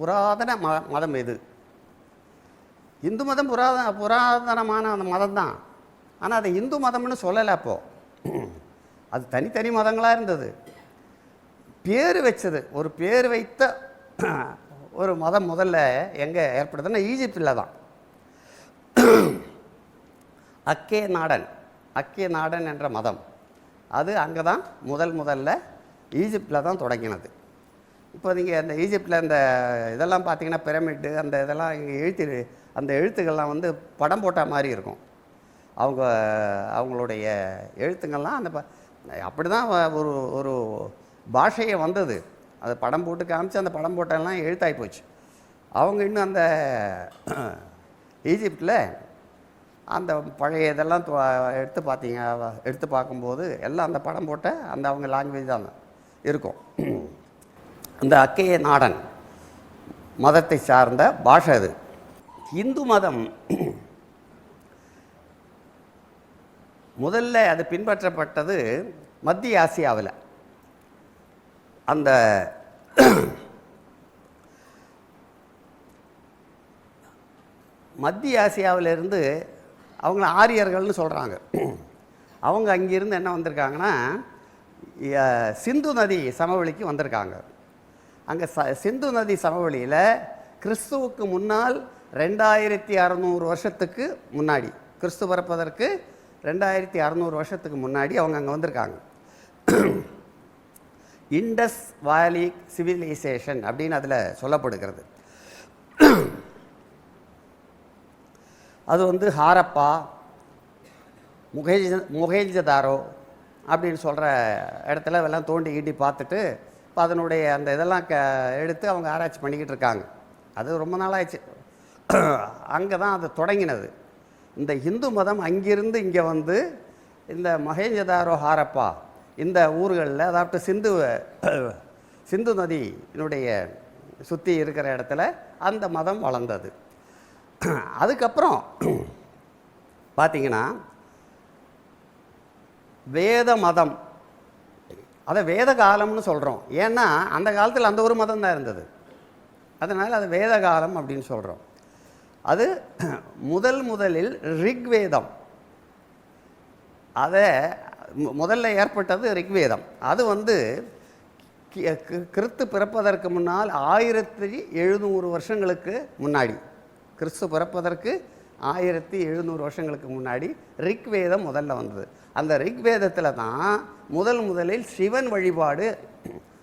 புராதன ம மதம் எது? இந்து மதம் புராத புராதனமான அந்த மதம் தான் ஆனால் அதை இந்து மதம்னு சொல்லலை அப்போது அது தனித்தனி மதங்களாக இருந்தது. பேர் வச்சது. ஒரு பேர் வைத்த ஒரு மதம் முதல்ல எங்கே ஏற்படுதுன்னா ஈஜிப்தில் தான். அக்கே நாடன். அக்கே நாடன் என்ற மதம். அது அங்கே தான் முதல் முதல்ல ஈஜிப்டில் தான் தொடங்கினது. இப்போ நீங்கள் அந்த ஈஜிப்டில் அந்த இதெல்லாம் பார்த்தீங்கன்னா பிரமிட்டு அந்த இதெல்லாம் இங்கே எழுத்து அந்த எழுத்துக்கள்லாம் வந்து படம் போட்ட மாதிரி இருக்கும். அவங்க அவங்களுடைய எழுத்துங்கள்லாம் அந்த ப அப்படி தான் ஒரு ஒரு பாஷையே வந்தது. அது படம் போட்டு காமிச்சு அந்த படம் போட்டெல்லாம் எழுத்தாகி போச்சு. அவங்க இன்னும் அந்த ஈஜிப்டில் அந்த பழைய இதெல்லாம் எடுத்து பார்த்தீங்க எடுத்து பார்க்கும்போது எல்லாம் அந்த படம் போட்ட அந்த அவங்க லாங்குவேஜ் தான் இருக்கும். அந்த அக்கைய நாடன் மதத்தை சார்ந்த பாஷை அது. இந்து மதம் முதல்ல அது பின்பற்றப்பட்டது மத்திய ஆசியாவில். அந்த மத்திய ஆசியாவிலிருந்து அவங்கள ஆரியர்கள்னு சொல்கிறாங்க அவங்க அங்கேருந்து என்ன வந்திருக்காங்கன்னா சிந்து நதி சமவெளிக்கு வந்திருக்காங்க. அங்கே ச சிந்து நதி சமவெளியில் கிறிஸ்துவுக்கு முன்னால் ரெண்டாயிரத்தி அறநூறு வருஷத்துக்கு முன்னாடி கிறிஸ்து பிறப்பதற்கு ரெண்டாயிரத்தி அறநூறு வருஷத்துக்கு முன்னாடி அவங்க அங்கே வந்திருக்காங்க. இண்டஸ் வேலி சிவிலைசேஷன் அப்படின்னு அதில் சொல்லப்படுகிறது. அது வந்து ஹாரப்பா முகேஜ முகேஜதாரோ அப்படின்னு சொல்கிற இடத்துல எல்லாம் தோண்டி கீண்டி பார்த்துட்டு அதனுடைய அந்த இதெல்லாம் க எடுத்து அவங்க ஆராய்ச்சி பண்ணிக்கிட்டு இருக்காங்க. அது ரொம்ப நாளாச்சு அங்கே தான் அது தொடங்கினது. இந்த இந்து மதம் அங்கிருந்து இங்கே வந்து இந்த மகேஞ்சதாரோ ஹாரப்பா இந்த ஊர்களில் அதாவது சிந்து சிந்து நதியினுடைய சுற்றி இருக்கிற இடத்துல அந்த மதம் வளர்ந்தது. அதுக்கப்புறம் பார்த்தீங்கன்னா வேத மதம் அதை வேத காலம்னு சொல்கிறோம் ஏன்னா அந்த காலத்தில் அந்த ஒரு மதம் தான் இருந்தது. அதனால் அது வேத காலம் அப்படின்னு சொல்கிறோம் அது முதல் முதலில் ரிக்வேதம். அதை முதல்ல ஏற்பட்டது ரிக்வேதம். அது வந்து கி- கிறிஸ்து பிறப்பதற்கு முன்னால் ஆயிரத்தி எழுநூறு வருஷங்களுக்கு முன்னாடி. கிறிஸ்து பிறப்பதற்கு ஆயிரத்தி எழுநூறு வருஷங்களுக்கு முன்னாடி ரிக்வேதம் முதல்ல வந்தது. அந்த ரிக்வேதத்தில் தான் முதல் முதலில் சிவன் வழிபாடு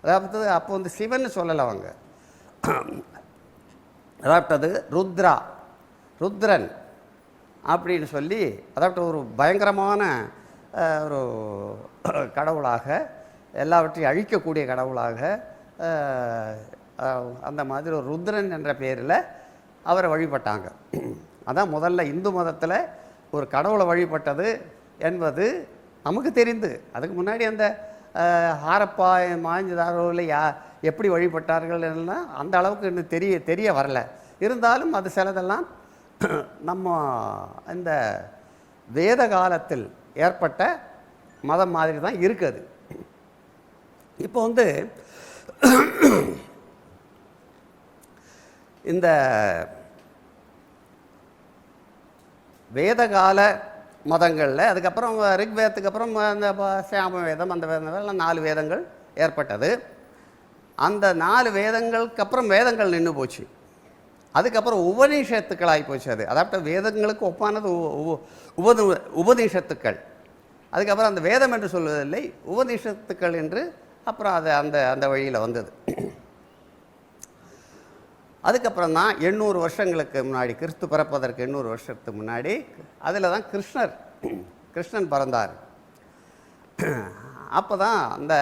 அதாவது அப்போ வந்து சிவன் சொல்லலை அவங்க. அதாவது ருத்ரா ருத்ரன் அப்படின்னு சொல்லி அதாவது ஒரு பயங்கரமான ஒரு கடவுளாக எல்லாவற்றையும் அழிக்கக்கூடிய கடவுளாக அந்த மாதிரி ஒரு ருத்ரன் என்ற பேரில் அவரை வழிபட்டாங்க. அதான் முதல்ல இந்து மதத்தில் ஒரு கடவுளை வழிபட்டது என்பது நமக்கு தெரிந்து. அதுக்கு முன்னாடி அந்த ஹாரப்பா மாஞ்சதாரோவில் யா எப்படி வழிபட்டார்கள் எல்லாம் அந்த அளவுக்கு இன்னும் தெரிய தெரிய வரல. இருந்தாலும் அது சிலதெல்லாம் நம்ம இந்த வேத காலத்தில் ஏற்பட்ட மதம் மாதிரி தான் இருக்குது. இப்போ வந்து இந்த வேதகால மதங்களில் அதுக்கப்புறம் ரிக்வேதத்துக்கு அப்புறம் அந்த சாம வேதம் அந்த வேதம் நாலு வேதங்கள் ஏற்பட்டது. அந்த நாலு வேதங்களுக்கு அப்புறம் வேதங்கள் நின்று போச்சு. அதுக்கப்புறம் உபநிஷத்துக்கள் ஆகி போச்சு அது. அதாவது வேதங்களுக்கு ஒப்பானது உ- உ- உபது உபநிஷத்துக்கள். அதுக்கப்புறம் அந்த வேதம் என்று சொல்வதில்லை உபநிஷத்துக்கள் என்று அப்புறம் அது அந்த அந்த வழியில் வந்தது. அதுக்கப்புறம் தான் எண்ணூறு வருஷங்களுக்கு முன்னாடி கிறிஸ்து பிறப்பதற்கு எண்ணூறு வருஷத்துக்கு முன்னாடி அதில் தான் கிருஷ்ணர் கிருஷ்ணன் பிறந்தார். அப்போ தான் அந்த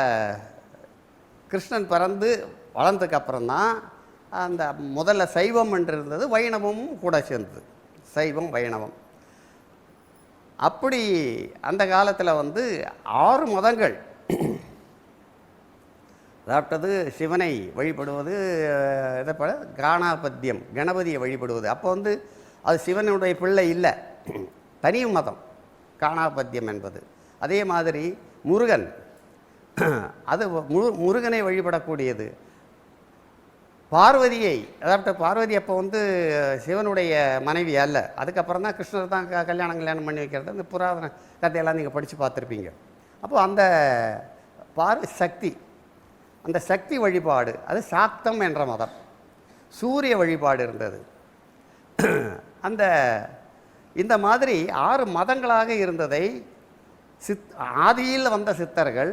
கிருஷ்ணன் பிறந்து வளர்ந்ததுக்கு அப்புறம் தான் அந்த முதல்ல சைவம் என்று இருந்தது வைணவமும் கூட சேர்ந்தது. சைவம் வைணவம். அப்படி அந்த காலத்தில் வந்து ஆறு மதங்கள் அதாவது சிவனை வழிபடுவது இதை பட காணாபத்தியம் கணபதியை வழிபடுவது. அப்போ வந்து அது சிவனுடைய பிள்ளை இல்லை. தனி மதம் காணாபத்தியம் என்பது. அதே மாதிரி முருகன் அது முரு முருகனை வழிபடக்கூடியது. பார்வதியை அதாவது பார்வதி அப்போ வந்து சிவனுடைய மனைவி அல்ல. அதுக்கப்புறம் தான் கிருஷ்ணர் தான் க- கல்யாணம் கல்யாணம் பண்ணி வைக்கிறது. இந்த புராதன கதையெல்லாம் நீங்கள் படித்து பார்த்துருப்பீங்க. அப்போது அந்த பார்வ சக்தி அந்த சக்தி வழிபாடு அது சாக்தம் என்ற மதம். சூரிய வழிபாடு இருந்தது. அந்த இந்த மாதிரி ஆறு மதங்களாக இருந்ததை சித் ஆதியில் வந்த சித்தர்கள்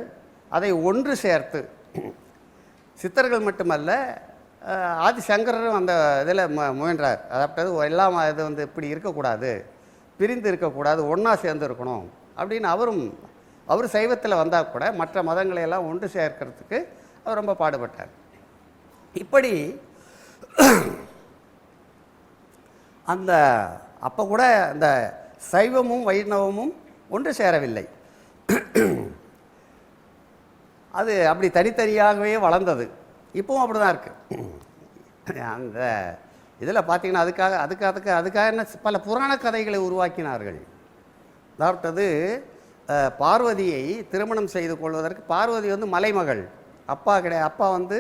அதை ஒன்று சேர்த்து சித்தர்கள் மட்டுமல்ல ஆதிசங்கரரும் அந்த இதில் மு முயன்றார். அதாவது எல்லாம் இது வந்து இப்படி இருக்கக்கூடாது பிரிந்து இருக்கக்கூடாது ஒன்றா சேர்ந்து இருக்கணும் அப்படின்னு அவரும் அவர் சைவத்தில் வந்தால் கூட மற்ற மதங்களை எல்லாம் ஒன்று சேர்க்கறதுக்கு அவர் ரொம்ப பாடுபட்டார். இப்படி அந்த அப்போ கூட அந்த சைவமும் வைணவமும் ஒன்று சேரவில்லை. அது அப்படி தனித்தனியாகவே வளர்ந்தது. இப்போவும் அப்படி தான் இருக்குது அந்த இதில் பார்த்தீங்கன்னா அதுக்காக அதுக்கு அதுக்கு அதுக்காக என்ன பல புராண கதைகளை உருவாக்கினார்கள். அதாவது பார்வதியை திருமணம் செய்து கொள்வதற்கு பார்வதி வந்து மலைமகள். அப்பா கிடையாது. அப்பா வந்து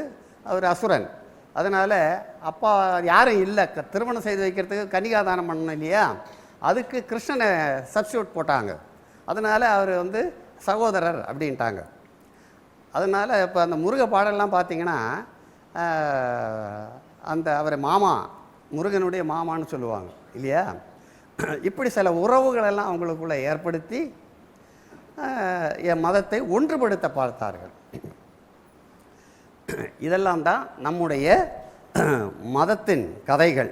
அவர் அசுரன். அதனால் அப்பா யாரும் இல்லை. திருமணம் செய்து வைக்கிறதுக்கு கன்னிகாதானம் பண்ணணும் இல்லையா? அதுக்கு கிருஷ்ணனை சப்ஸ்டியூட் போட்டாங்க. அதனால் அவர் வந்து சகோதரர் அப்படின்ட்டாங்க. அதனால் இப்போ அந்த முருக பாடல்லாம் பார்த்தீங்கன்னா அந்த அவரை மாமா முருகனுடைய மாமான்னு சொல்லுவாங்க. இல்லையா? இப்படி சில உறவுகளெல்லாம் அவங்களுக்குள்ளே ஏற்படுத்தி என் மதத்தை ஒன்றுபடுத்த பார்த்தார்கள். இதெல்லாம் தான் நம்முடைய மதத்தின் கதைகள்.